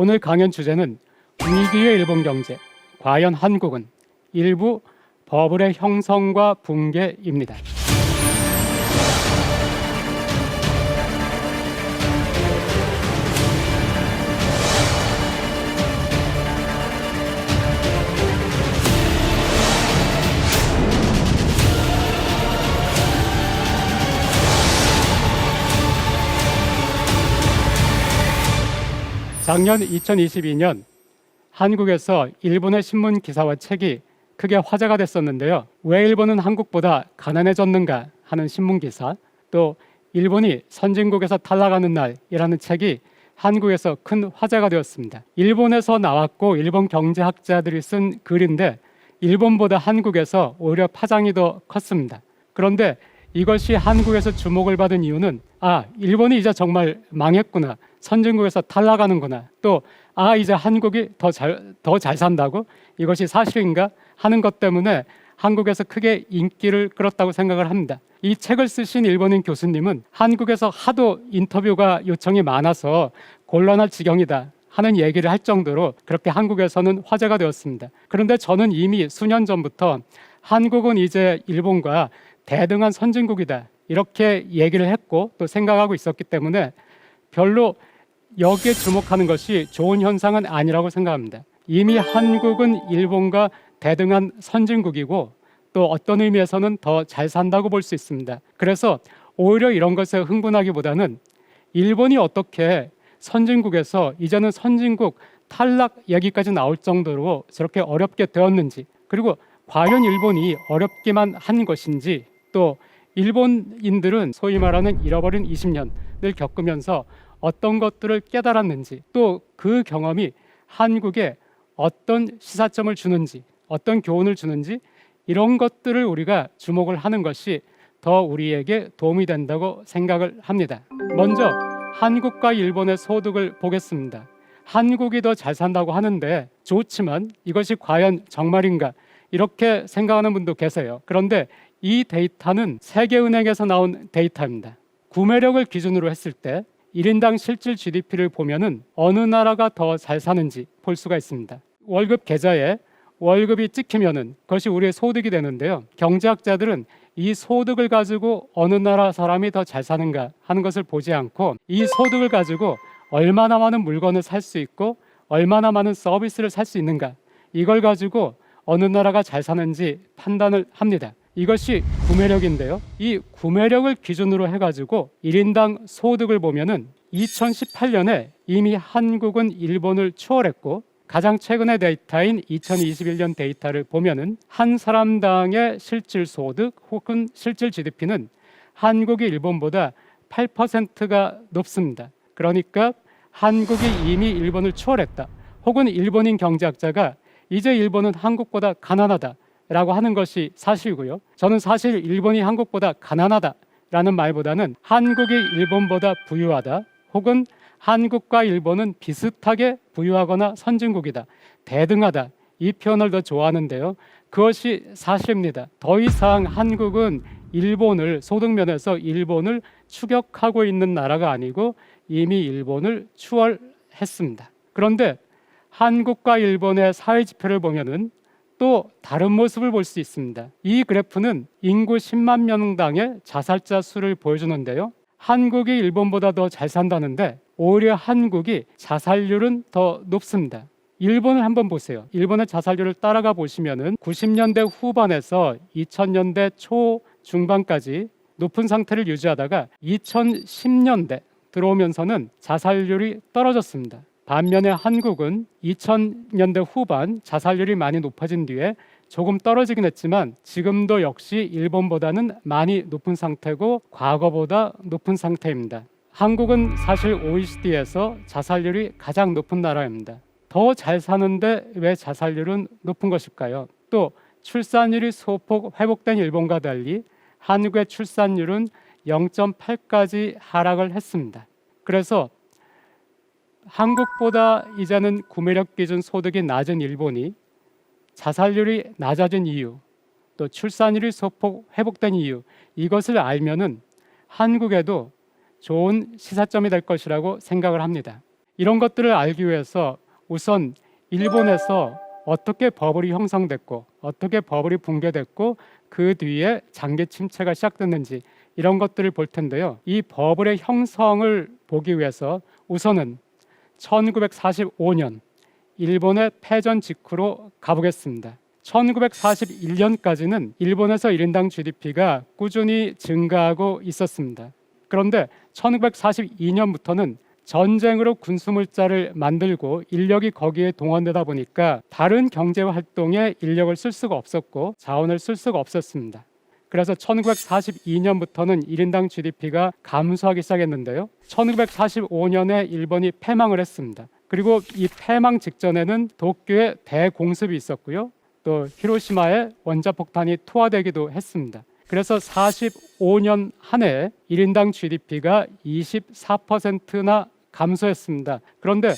오늘 강연 주제는 위기의 일본 경제, 과연 한국은 일부 버블의 형성과 붕괴입니다. 작년 2022년 한국에서 일본의 신문 기사와 책이 크게 화제가 됐었는데요. 왜 일본은 한국보다 가난해졌는가 하는 신문 기사, 또 일본이 선진국에서 탈락하는 날이라는 책이 한국에서 큰 화제가 되었습니다. 일본에서 나왔고 일본 경제학자들이 쓴 글인데 일본보다 한국에서 오히려 파장이 더 컸습니다. 그런데 이것이 한국에서 주목을 받은 이유는 아, 일본이 이제 정말 망했구나. 선진국에서 탈락하는구나. 또 아, 이제 한국이 더 잘 더 잘 산다고? 이것이 사실인가 하는 것 때문에 한국에서 크게 인기를 끌었다고 생각을 합니다. 이 책을 쓰신 일본인 교수님은 한국에서 하도 인터뷰가 요청이 많아서 곤란할 지경이다. 하는 얘기를 할 정도로 그렇게 한국에서는 화제가 되었습니다. 그런데 저는 이미 수년 전부터 한국은 이제 일본과 대등한 선진국이다. 이렇게 얘기를 했고 또 생각하고 있었기 때문에 별로 여기에 주목하는 것이 좋은 현상은 아니라고 생각합니다. 이미 한국은 일본과 대등한 선진국이고 또 어떤 의미에서는 더 잘 산다고 볼 수 있습니다. 그래서 오히려 이런 것에 흥분하기보다는 일본이 어떻게 선진국에서 이제는 선진국 탈락 얘기까지 나올 정도로 저렇게 어렵게 되었는지 그리고 과연 일본이 어렵기만 한 것인지 또 일본인들은 소위 말하는 잃어버린 20년을 겪으면서 어떤 것들을 깨달았는지 또 그 경험이 한국에 어떤 시사점을 주는지 어떤 교훈을 주는지 이런 것들을 우리가 주목을 하는 것이 더 우리에게 도움이 된다고 생각을 합니다. 먼저 한국과 일본의 소득을 보겠습니다. 한국이 더 잘 산다고 하는데 좋지만 이것이 과연 정말인가 이렇게 생각하는 분도 계세요. 그런데 이 데이터는 세계은행에서 나온 데이터입니다. 구매력을 기준으로 했을 때 1인당 실질 GDP를 보면은 어느 나라가 더 잘 사는지 볼 수가 있습니다. 월급 계좌에 월급이 찍히면은 그것이 우리의 소득이 되는데요. 경제학자들은 이 소득을 가지고 어느 나라 사람이 더 잘 사는가 하는 것을 보지 않고 이 소득을 가지고 얼마나 많은 물건을 살 수 있고 얼마나 많은 서비스를 살 수 있는가 이걸 가지고 어느 나라가 잘 사는지 판단을 합니다. 이것이 구매력인데요. 이 구매력을 기준으로 해가지고 1인당 소득을 보면은 2018년에 이미 한국은 일본을 추월했고 가장 최근의 데이터인 2021년 데이터를 보면은 한 사람당의 실질 소득 혹은 실질 GDP는 한국이 일본보다 8%가 높습니다. 그러니까 한국이 이미 일본을 추월했다. 혹은 일본인 경제학자가 이제 일본은 한국보다 가난하다. 라고 하는 것이 사실이고요. 저는 사실 일본이 한국보다 가난하다 라는 말보다는 한국이 일본보다 부유하다 혹은 한국과 일본은 비슷하게 부유하거나 선진국이다. 대등하다. 이 표현을 더 좋아하는데요. 그것이 사실입니다. 더 이상 한국은 일본을 소득 면에서 일본을 추격하고 있는 나라가 아니고 이미 일본을 추월했습니다. 그런데 한국과 일본의 사회 지표를 보면은 또 다른 모습을 볼 수 있습니다. 이 그래프는 인구 10만 명당의 자살자 수를 보여주는데요. 한국이 일본보다 더 잘 산다는데 오히려 한국이 자살률은 더 높습니다. 일본을 한번 보세요. 일본의 자살률을 따라가 보시면은 90년대 후반에서 2000년대 초 중반까지 높은 상태를 유지하다가 2010년대 들어오면서는 자살률이 떨어졌습니다. 반면에 한국은 2000년대 후반 자살률이 많이 높아진 뒤에 조금 떨어지긴 했지만 지금도 역시 일본보다는 많이 높은 상태고 과거보다 높은 상태입니다. 한국은 사실 OECD에서 자살률이 가장 높은 나라입니다. 더 잘 사는데 왜 자살률은 높은 것일까요? 또 출산율이 소폭 회복된 일본과 달리 한국의 출산율은 0.8까지 하락을 했습니다. 그래서 한국보다 이제는 구매력 기준 소득이 낮은 일본이 자살률이 낮아진 이유, 또 출산율이 소폭 회복된 이유 이것을 알면은 한국에도 좋은 시사점이 될 것이라고 생각을 합니다. 이런 것들을 알기 위해서 우선 일본에서 어떻게 버블이 형성됐고 어떻게 버블이 붕괴됐고 그 뒤에 장기 침체가 시작됐는지 이런 것들을 볼 텐데요. 이 버블의 형성을 보기 위해서 우선은 1945년 일본의 패전 직후로 가보겠습니다. 1941년까지는 일본에서 1인당 GDP가 꾸준히 증가하고 있었습니다. 그런데 1942년부터는 전쟁으로 군수물자를 만들고 인력이 거기에 동원되다 보니까 다른 경제 활동에 인력을 쓸 수가 없었고 자원을 쓸 수가 없었습니다. 그래서 1942년부터는 1인당 GDP가 감소하기 시작했는데요. 1945년에 일본이 패망을 했습니다. 그리고 이 패망 직전에는 도쿄에 대공습이 있었고요. 또 히로시마에 원자폭탄이 투하되기도 했습니다. 그래서 45년 한 해 1인당 GDP가 24%나 감소했습니다. 그런데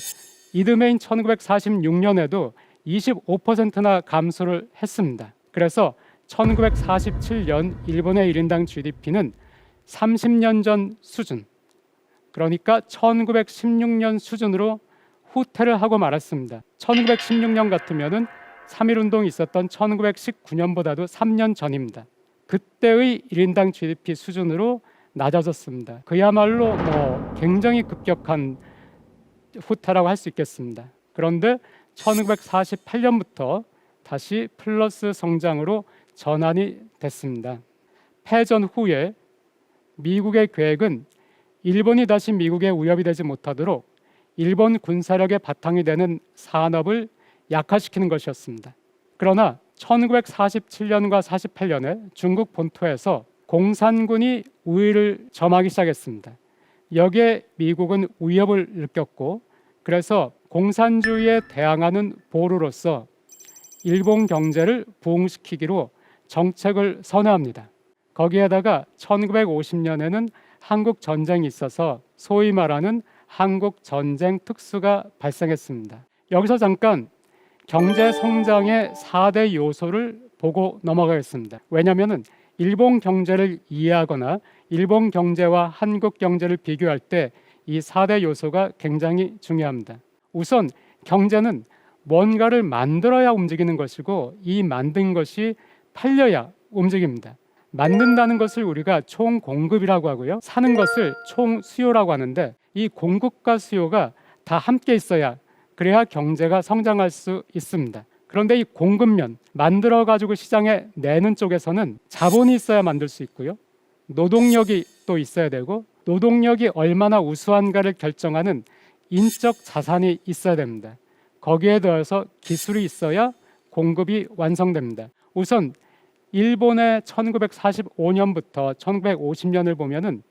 이듬해인 1946년에도 25%나 감소를 했습니다. 그래서 1947년 일본의 1인당 GDP는 30년 전 수준, 그러니까 1916년 수준으로 후퇴를 하고 말았습니다. 1916년 같으면은 3.1 운동이 있었던 1919년보다도 3년 전입니다. 그때의 1인당 GDP 수준으로 낮아졌습니다. 그야말로 뭐 굉장히 급격한 후퇴라고 할 수 있겠습니다. 그런데 1948년부터 다시 플러스 성장으로 전환이 됐습니다. 패전 후에 미국의 계획은 일본이 다시 미국의 위협이 되지 못하도록 일본 군사력의 바탕이 되는 산업을 약화시키는 것이었습니다. 그러나 1947년과 48년에 중국 본토에서 공산군이 우위를 점하기 시작했습니다. 여기에 미국은 위협을 느꼈고 그래서 공산주의에 대항하는 보루로서 일본 경제를 부흥시키기로 정책을 선회합니다. 거기에다가 1950년에는 한국 전쟁이 있어서 소위 말하는 한국 전쟁 특수가 발생했습니다. 여기서 잠깐 경제 성장의 4대 요소를 보고 넘어가겠습니다. 왜냐하면 일본 경제를 이해하거나 일본 경제와 한국 경제를 비교할 때 이 4대 요소가 굉장히 중요합니다. 우선 경제는 뭔가를 만들어야 움직이는 것이고 이 만든 것이 팔려야 움직입니다. 만든다는 것을 우리가 총 공급이라고 하고요. 사는 것을 총 수요라고 하는데 이 공급과 수요가 다 함께 있어야 그래야 경제가 성장할 수 있습니다. 그런데 이 공급면 만들어 가지고 시장에 내는 쪽에서는 자본이 있어야 만들 수 있고요. 노동력이 또 있어야 되고 노동력이 얼마나 우수한가를 결정하는 인적 자산이 있어야 됩니다. 거기에 더해서 기술이 있어야 공급이 완성됩니다. 우선 일본의 1945년부터 1950년을 보면은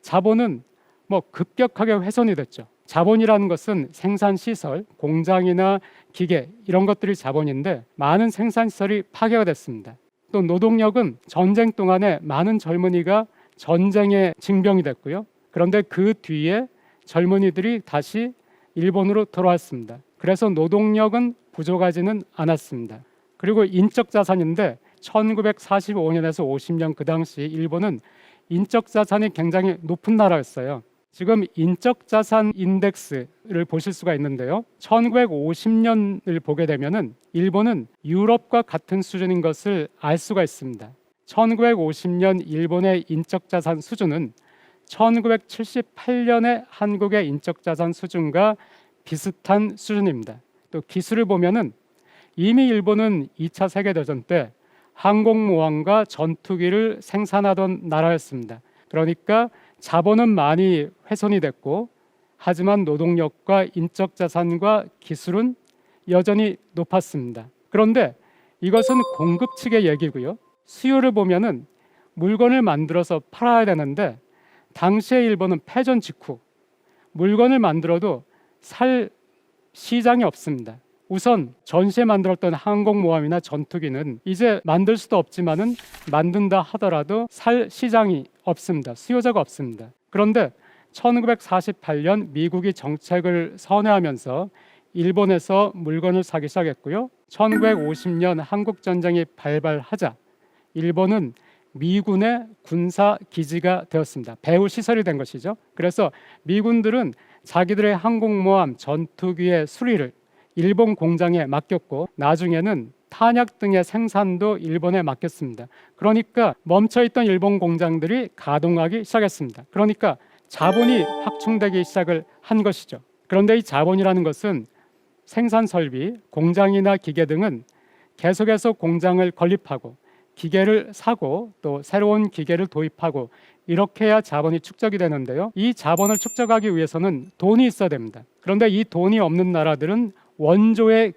자본은 뭐 급격하게 훼손이 됐죠. 자본이라는 것은 생산 시설, 공장이나 기계 이런 것들이 자본인데 많은 생산 시설이 파괴가 됐습니다. 또 노동력은 전쟁 동안에 많은 젊은이가 전쟁에 징병이 됐고요. 그런데 그 뒤에 젊은이들이 다시 일본으로 돌아왔습니다. 그래서 노동력은 부족하지는 않았습니다. 그리고 인적 자산인데 1945년에서 50년 그 당시 일본은 인적 자산이 굉장히 높은 나라였어요. 지금 인적 자산 인덱스를 보실 수가 있는데요. 1950년을 보게 되면은 일본은 유럽과 같은 수준인 것을 알 수가 있습니다. 1950년 일본의 인적 자산 수준은 1978년의 한국의 인적 자산 수준과 비슷한 수준입니다. 또 기술을 보면은 이미 일본은 2차 세계 대전 때 항공모함과 전투기를 생산하던 나라였습니다. 그러니까 자본은 많이 훼손이 됐고 하지만 노동력과 인적 자산과 기술은 여전히 높았습니다. 그런데 이것은 공급 측의 얘기고요. 수요를 보면은 물건을 만들어서 팔아야 되는데 당시의 일본은 패전 직후 물건을 만들어도 살 시장이 없습니다. 우선 전시에 만들었던 항공모함이나 전투기는 이제 만들 수도 없지만은 만든다 하더라도 살 시장이 없습니다. 수요자가 없습니다. 그런데 1948년 미국이 정책을 선회하면서 일본에서 물건을 사기 시작했고요. 1950년 한국 전쟁이 발발하자 일본은 미군의 군사 기지가 되었습니다. 배후 시설이 된 것이죠. 그래서 미군들은 자기들의 항공모함 전투기의 수리를 일본 공장에 맡겼고 나중에는 탄약 등의 생산도 일본에 맡겼습니다. 그러니까 멈춰있던 일본 공장들이 가동하기 시작했습니다. 그러니까 자본이 확충되기 시작을 한 것이죠. 그런데 이 자본이라는 것은 생산 설비, 공장이나 기계 등은 계속해서 공장을 건립하고 기계를 사고 또 새로운 기계를 도입하고 이렇게 해야 자본이 축적이 되는데요. 이 자본을 축적하기 위해서는 돈이 있어야 됩니다. 그런데 이 돈이 없는 나라들은 원조에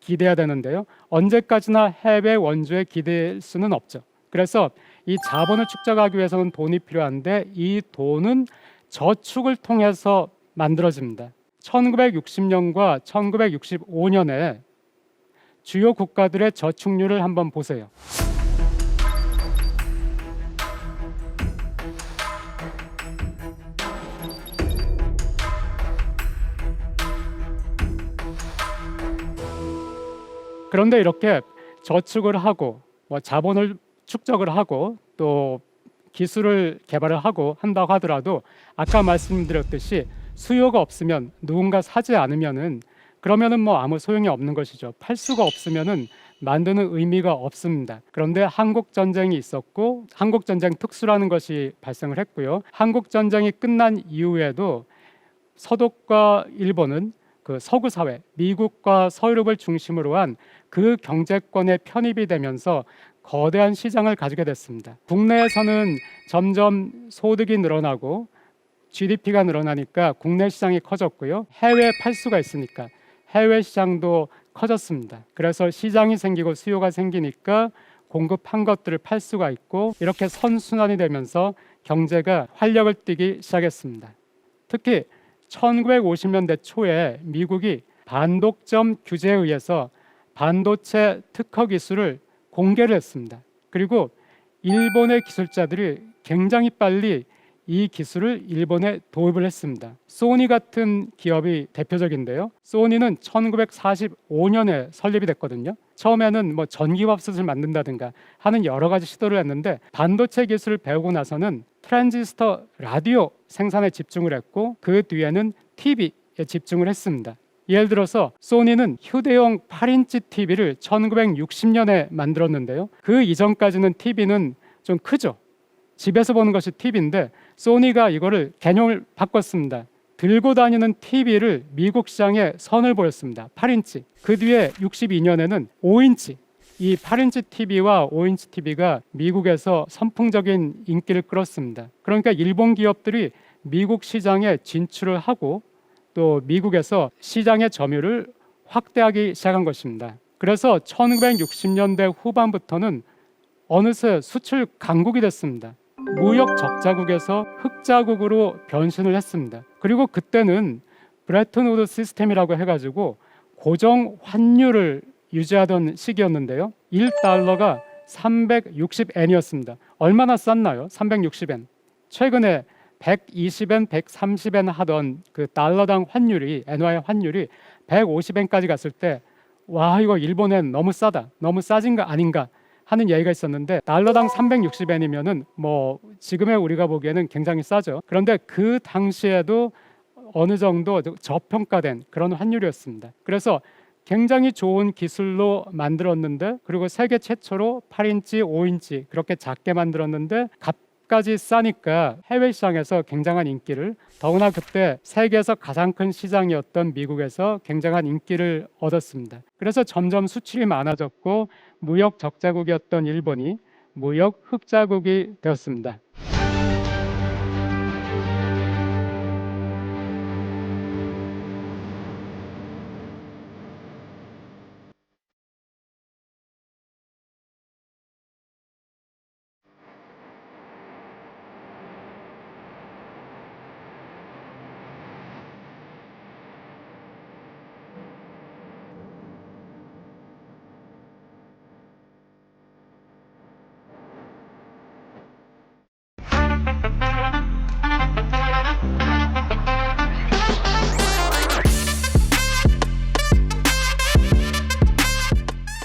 기대야 되는데요. 언제까지나 해외 원조에 기댈 수는 없죠. 그래서 이 자본을 축적하기 위해서는 돈이 필요한데 이 돈은 저축을 통해서 만들어집니다. 1960년과 1965년에 주요 국가들의 저축률을 한번 보세요. 그런데 이렇게 저축을 하고 뭐 자본을 축적을 하고 또 기술을 개발을 하고 한다고 하더라도 아까 말씀드렸듯이 수요가 없으면 누군가 사지 않으면은 그러면은 뭐 아무 소용이 없는 것이죠. 팔 수가 없으면은 만드는 의미가 없습니다. 그런데 한국 전쟁이 있었고 한국 전쟁 특수라는 것이 발생을 했고요. 한국 전쟁이 끝난 이후에도 서독과 일본은 그 서구 사회, 미국과 서유럽을 중심으로 한 그 경제권에 편입이 되면서 거대한 시장을 가지게 됐습니다. 국내에서는 점점 소득이 늘어나고 GDP가 늘어나니까 국내 시장이 커졌고요. 해외 팔 수가 있으니까 해외 시장도 커졌습니다. 그래서 시장이 생기고 수요가 생기니까 공급한 것들을 팔 수가 있고 이렇게 선순환이 되면서 경제가 활력을 띠기 시작했습니다. 특히 1950년대 초에 미국이 반독점 규제에 의해서 반도체 특허 기술을 공개를 했습니다. 그리고 일본의 기술자들이 굉장히 빨리 이 기술을 일본에 도입을 했습니다. 소니 같은 기업이 대표적인데요. 소니는 1945년에 설립이 됐거든요. 처음에는 뭐 전기밥솥을 만든다든가 하는 여러 가지 시도를 했는데 반도체 기술을 배우고 나서는 트랜지스터 라디오 생산에 집중을 했고 그 뒤에는 TV에 집중을 했습니다. 예를 들어서 소니는 휴대용 8인치 TV를 1960년에 만들었는데요. 그 이전까지는 TV는 좀 크죠. 집에서 보는 것이 TV인데 소니가 이거를 개념을 바꿨습니다. 들고 다니는 TV를 미국 시장에 선을 보였습니다. 8인치. 그 뒤에 62년에는 5인치. 이 8인치 TV와 5인치 TV가 미국에서 선풍적인 인기를 끌었습니다. 그러니까 일본 기업들이 미국 시장에 진출을 하고 또 미국에서 시장의 점유율을 확대하기 시작한 것입니다. 그래서 1960년대 후반부터는 어느새 수출 강국이 됐습니다. 무역 적자국에서 흑자국으로 변신을 했습니다. 그리고 그때는 브레튼 우드 시스템이라고 해가지고 고정 환율을 유지하던 시기였는데요. 1달러가 360엔이었습니다. 얼마나 쌌나요? 360엔. 최근에 120엔, 130엔 하던 그 달러당 환율이 엔화의 환율이 150엔까지 갔을 때 와 이거 일본엔 너무 싸다, 너무 싸진 거 아닌가 하는 얘기가 있었는데 달러당 360엔이면은 뭐 지금의 우리가 보기에는 굉장히 싸죠. 그런데 그 당시에도 어느 정도 저평가된 그런 환율이었습니다. 그래서 굉장히 좋은 기술로 만들었는데 그리고 세계 최초로 8인치, 5인치 그렇게 작게 만들었는데 값까지 싸니까 해외 시장에서 굉장한 인기를 더구나 그때 세계에서 가장 큰 시장이었던 미국에서 굉장한 인기를 얻었습니다. 그래서 점점 수출이 많아졌고 무역 적자국이었던 일본이 무역 흑자국이 되었습니다.